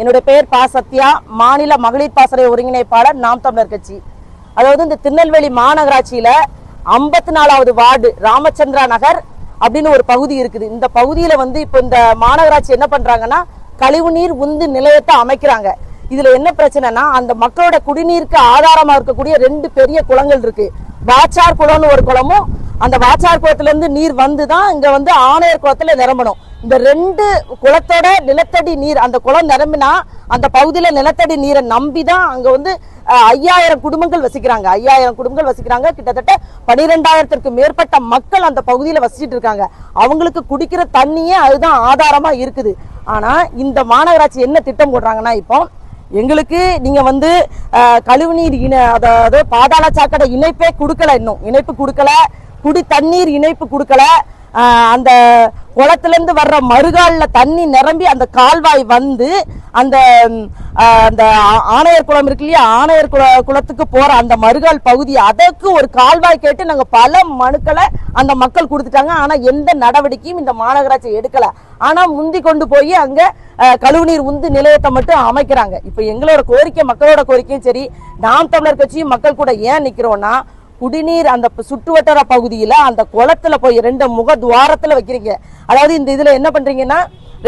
என்னுடைய பெயர் பா சத்யா. மாநில மகளிர் பாசறை ஒருங்கிணைப்பாளர் நாம் தமிழர் கட்சி. அதாவது இந்த திருநெல்வேலி மாநகராட்சியில ஐம்பத்தி நாலாவது வார்டு ராமச்சந்திரா நகர் அப்படின்னு ஒரு பகுதி இருக்குது. இந்த பகுதியில வந்து இப்போ இந்த மாநகராட்சி என்ன பண்றாங்கன்னா கழிவுநீர் உந்து நிலையத்தை அமைக்கிறாங்க. இதுல என்ன பிரச்சனைனா அந்த மக்களோட குடிநீருக்கு ஆதாரமா இருக்கக்கூடிய ரெண்டு பெரிய குளங்கள் இருக்கு. வாச்சார் குளம்னு ஒரு குளமும் அந்த வாச்சார் குளத்துலேருந்து நீர் வந்து தான் இங்கே வந்து ஆணையர் குளத்தில் நிரம்பணும். இந்த ரெண்டு குளத்தோட நிலத்தடி நீர் அந்த குளம் நிரம்பினா அந்த பகுதியில் நிலத்தடி நீரை நம்பி தான் அங்கே வந்து ஐயாயிரம் குடும்பங்கள் வசிக்கிறாங்க. ஐயாயிரம் குடும்பங்கள் வசிக்கிறாங்க. கிட்டத்தட்ட பனிரெண்டாயிரத்திற்கு மேற்பட்ட மக்கள் அந்த பகுதியில் வசிச்சுட்டு இருக்காங்க. அவங்களுக்கு குடிக்கிற தண்ணியே அதுதான் ஆதாரமாக இருக்குது. ஆனால் இந்த மாநகராட்சி என்ன திட்டம் போடுறாங்கன்னா இப்போ எங்களுக்கு நீங்க வந்து கழிவுநீர் இணை அதாவது பாதாள சாக்கடை இணைப்பே கொடுக்கல இன்னும். இணைப்பு கொடுக்கல. குடி தண்ணீர் இணைப்பு கொடுக்கல. அந்த குளத்துலேருந்து வர்ற மறுகாலில் தண்ணி நிரம்பி அந்த கால்வாய் வந்து அந்த அந்த ஆணையர் குளம் இருக்கு இல்லையா? ஆணையர் குள குளத்துக்கு போற அந்த மறுகால் பகுதி அதற்கு ஒரு கால்வாய் கேட்டு நாங்கள் பல மனுக்களை அந்த மக்கள் கொடுத்துட்டாங்க. ஆனால் எந்த நடவடிக்கையும் இந்த மாநகராட்சி எடுக்கலை. ஆனால் முந்தி கொண்டு போய் அங்கே கழிவுநீர் உந்து நிலையத்தை மட்டும் அமைக்கிறாங்க. இப்போ எங்களோட கோரிக்கை மக்களோட கோரிக்கையும் சரி நாம் தமிழர் கட்சியும் மக்கள் கூட ஏன் நிற்கிறோன்னா குடிநீர் அந்த சுற்றுவட்டார பகுதியில அந்த குளத்துல போய் ரெண்டு முக துவாரத்துல வைக்கிறீங்க. அதாவது இந்த இதுல என்ன பண்றீங்கன்னா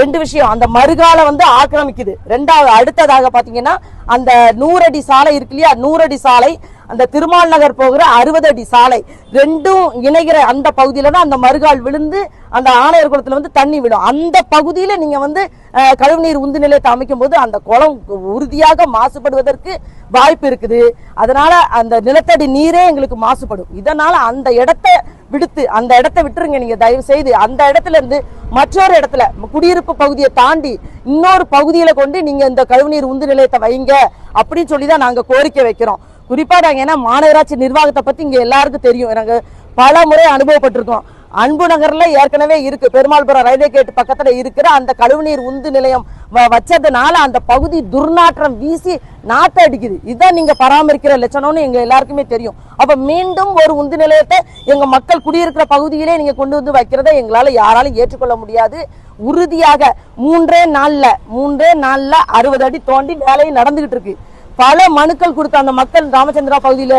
ரெண்டு விஷயம். அந்த மறுகால வந்து ஆக்கிரமிக்குது. ரெண்டாவது அடுத்ததாக பாத்தீங்கன்னா அந்த நூறடி சாலை இருக்கு இல்லையா? நூறடி சாலை அந்த திருமால் நகர் போகிற அறுபது அடி சாலை ரெண்டும் இணைகிற அந்த பகுதியில தான் அந்த மறுகால் விழுந்து அந்த ஆணையர் குளத்துல வந்து தண்ணி விடும் அந்த பகுதியில நீங்க வந்து அஹ், கழிவுநீர் உந்து நிலையத்தை அமைக்கும் போது அந்த குளம் உறுதியாக மாசுபடுவதற்கு வாய்ப்பு இருக்குது. அதனால அந்த நிலத்தடி நீரே எங்களுக்கு மாசுபடும். இதனால அந்த இடத்த விடுத்து அந்த இடத்த விட்டுருங்க நீங்க தயவு செய்து அந்த இடத்துல இருந்து மற்றொரு இடத்துல குடியிருப்பு பகுதியை தாண்டி இன்னொரு பகுதியில கொண்டு நீங்க இந்த கழிவுநீர் உந்து நிலையத்தை வைங்க அப்படின்னு சொல்லி தான் நாங்க கோரிக்கை வைக்கிறோம். குறிப்பாக நாங்கள் ஏன்னா மாநகராட்சி நிர்வாகத்தை பற்றி இங்கே எல்லாருக்கும் தெரியும். நாங்கள் பல முறை அனுபவப்பட்டிருக்கோம். அன்பு நகர்ல ஏற்கனவே இருக்கு. பெருமாள்புரம் ரயில்வே கேட் பக்கத்துல இருக்கிற அந்த கழிவுநீர் உந்து நிலையம் வ- வச்சதுனால அந்த பகுதி துர்நாற்றம் வீசி நாட்டை அடிக்குது. இதுதான் நீங்க பராமரிக்கிற லட்சணம்னு எங்க எல்லாருக்குமே தெரியும். அப்ப மீண்டும் ஒரு உந்து நிலையத்தை எங்க மக்கள் குடியிருக்கிற பகுதியிலே நீங்க கொண்டு வந்து வைக்கிறதை எங்களால யாராலும் ஏற்றுக்கொள்ள முடியாது. உறுதியாக மூன்றே நாள்ல மூன்றே நாள்ல அறுபது அடி தோண்டி வேலையும் நடந்துகிட்டு இருக்கு. பல மனுக்கள் கொடுத்த அந்த மக்கள் ராமச்சந்திரா பகுதியில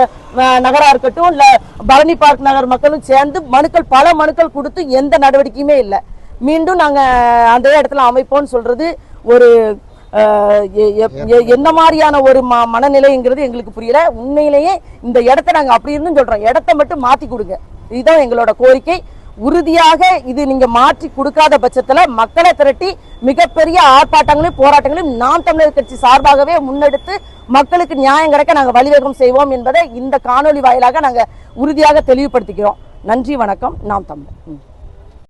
நகரா இருக்கட்டும் இல்ல பரணி பார்க் நகர் மக்களும் சேர்ந்து மனுக்கள் பல மனுக்கள் கொடுத்து எந்த நடவடிக்கையுமே இல்லை. மீண்டும் நாங்க அந்த இடத்துல அமைப்போம்னு சொல்றது ஒரு என்ன மாதிரியான ஒரு ம மனநிலைங்கிறது எங்களுக்கு புரியல. உண்மையிலேயே இந்த இடத்த நாங்க அப்படி இருந்து சொல்றோம். இடத்த மட்டும் மாத்தி கொடுங்க. இதுதான் எங்களோட கோரிக்கை. உறுதியாக இது நீங்க மாற்றி கொடுக்காத பட்சத்துல மக்களை திரட்டி மிகப்பெரிய ஆர்ப்பாட்டங்களையும் போராட்டங்களையும் நாம் தமிழர் கட்சி சார்பாகவே முன்னெடுத்து மக்களுக்கு நியாயம் கிடைக்க நாங்கள் வழிவகம் செய்வோம் என்பதை இந்த காணொளி வாயிலாக நாங்கள் உறுதியாக தெளிவுபடுத்திக்கிறோம் நன்றி வணக்கம். நாம் தமிழர் ம்.